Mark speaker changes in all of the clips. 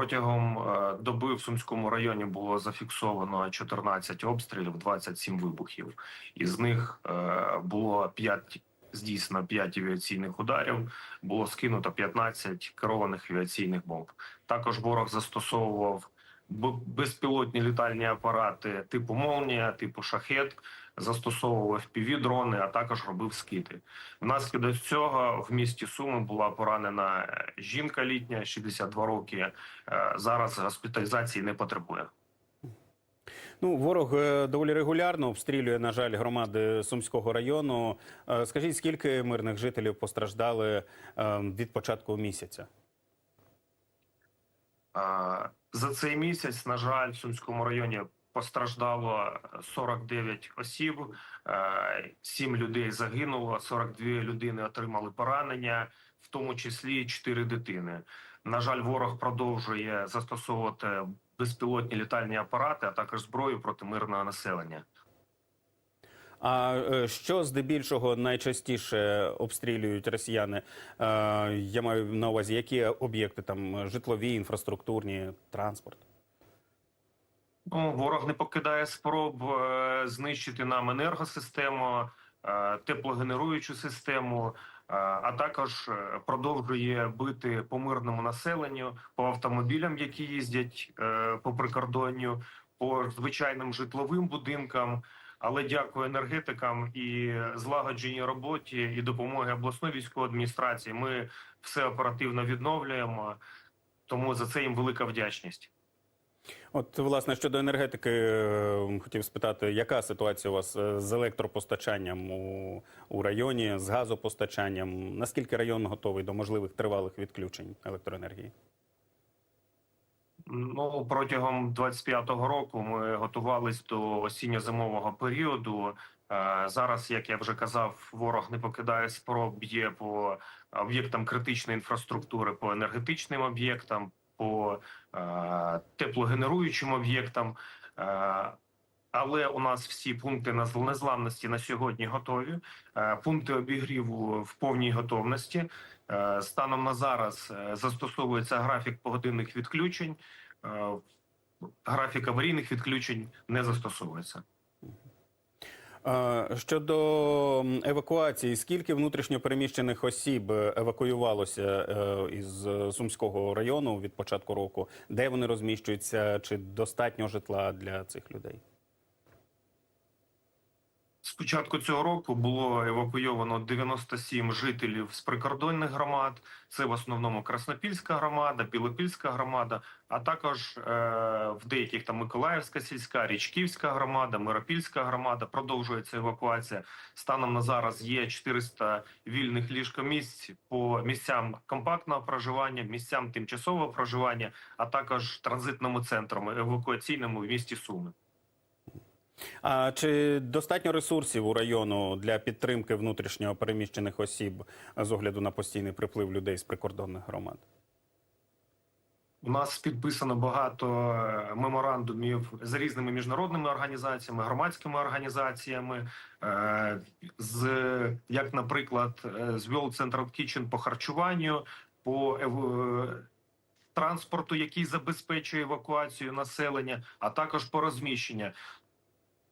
Speaker 1: Протягом е, доби в Сумському районі було зафіксовано 14 обстрілів, 27 вибухів. Із них е, було 5 здійснено 5 авіаційних ударів, було скинуто 15 керованих авіаційних бомб. Також ворог застосовував безпілотні літальні апарати типу Молнія, типу Шахет, застосовував півдрони, а також робив скиди. Внаслідок цього в місті Суми була поранена жінка літня, 62 роки. Е, Зараз госпіталізації не потребує.
Speaker 2: Ну, ворог е, доволі регулярно обстрілює, на жаль, громади Сумського району. Е, Скажіть, скільки мирних жителів постраждали е, від початку місяця?
Speaker 1: Е, За цей місяць, на жаль, в Сумському районі постраждало 49 осіб, 7 людей загинуло, 42 людини отримали поранення, в тому числі 4 дитини. На жаль, ворог продовжує застосовувати безпілотні літальні апарати, а також зброю проти мирного населення.
Speaker 2: А е, що здебільшого найчастіше обстрілюють росіяни? Я маю на увазі, які об'єкти там житлові, інфраструктурні, транспорт?
Speaker 1: Ну, ворог не покидає спроб е, знищити нам енергосистему, е, теплогенеруючу систему, а також продовжує бити по мирному населенню, по автомобілям, які їздять по прикордонню, по звичайним житловим будинкам. Але дякую енергетикам і злагодженій роботі і допомоги обласної військової адміністрації. Ми все оперативно відновлюємо. Тому за це їм велика вдячність.
Speaker 2: От, власне, щодо енергетики, е, хотів спитати, яка ситуація у вас е, з електропостачанням у, у районі, з газопостачанням? Наскільки район готовий до можливих тривалих відключень електроенергії?
Speaker 1: Ну протягом 25-го року ми готувались до осінньо-зимового періоду. Е, Зараз, як я вже казав, ворог не покидає спроб б'є по об'єктам критичної інфраструктури, по енергетичним об'єктам, по е, теплогенеруючим об'єктам. Е, Але у нас всі пункти незламності на сьогодні готові. Пункти обігріву в повній готовності. Станом на зараз застосовується графік погодинних відключень. Е, Графік аварійних відключень не застосовується.
Speaker 2: Е, Щодо евакуації, скільки внутрішньопереміщених осіб е, евакуювалося із Сумського району від початку року? Де вони розміщуються? Чи достатньо житла для цих людей?
Speaker 1: Початку цього року було евакуйовано 97 жителів з прикордонних громад. Це в основному Краснопільська громада, Білопільська громада, а також е, в деяких там Миколаївська сільська, Річківська громада, Миропільська громада. Продовжується евакуація. Станом на зараз є 400 вільних ліжкомісць по місцям компактного проживання, місцям тимчасового проживання, а також транзитному центру евакуаційному в місті Суми.
Speaker 2: А чи достатньо ресурсів у району для підтримки внутрішньо переміщених осіб з огляду на постійний приплив людей з прикордонних громад?
Speaker 1: У нас підписано багато е, меморандумів з різними міжнародними організаціями, громадськими організаціями, е, з як, наприклад, е, з World Central Kitchen по харчуванню, по транспорту, який забезпечує евакуацію населення, а також по розміщення.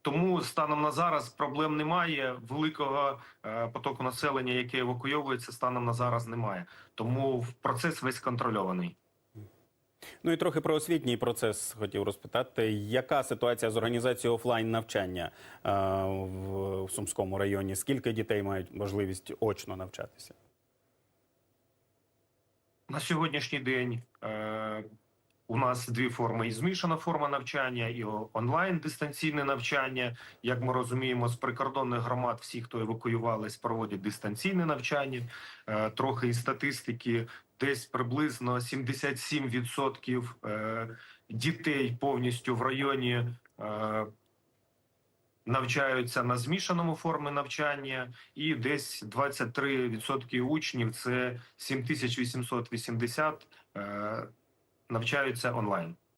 Speaker 1: Тому станом на зараз проблем немає. Великого е, потоку населення, яке евакуйовується, станом на зараз немає. Тому процес весь контрольований.
Speaker 2: Ну і трохи про освітній процес хотів розпитати. Яка ситуація з організацією офлайн навчання е, в, Сумському районі? Скільки дітей мають можливість очно навчатися?
Speaker 1: На сьогоднішній день е, у нас дві форми: і змішана форма навчання, і онлайн дистанційне навчання. Як ми розуміємо, з прикордонних громад всі, хто евакуювались, проводять дистанційне навчання. Е, трохи із статистики, десь приблизно 77% е, дітей повністю в районі. Е, Навчаються на змішаному формі навчання, і десь 23% учнів це 7880 е, навчаються онлайн.